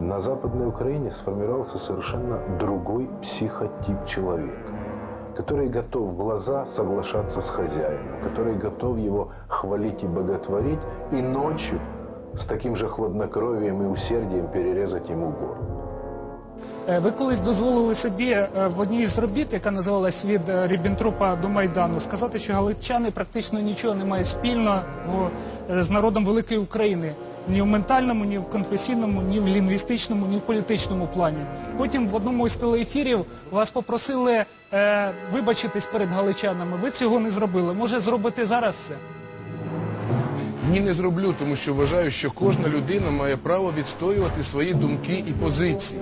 на Западной Украине сформировался совершенно другой психотип человека, который готов в глаза соглашаться с хозяином, который готов его хвалить и боготворить, и ночью с таким же хладнокровием и усердием перерезать ему горло. Е, Ви колись дозволили собі е, в одній з робіт, яка називалась від е, Ріббентропа до Майдану, сказати, що галичани практично нічого не мають спільного е, з народом великої України. Ні в ментальному, ні в конфесійному, ні в лінгвістичному, ні в політичному плані. Потім в одному із телеефірів вас попросили е, вибачитись перед галичанами. Ви цього не зробили. Може зробити зараз це? Ні, не зроблю, тому що вважаю, що кожна людина має право відстоювати свої думки і позиції.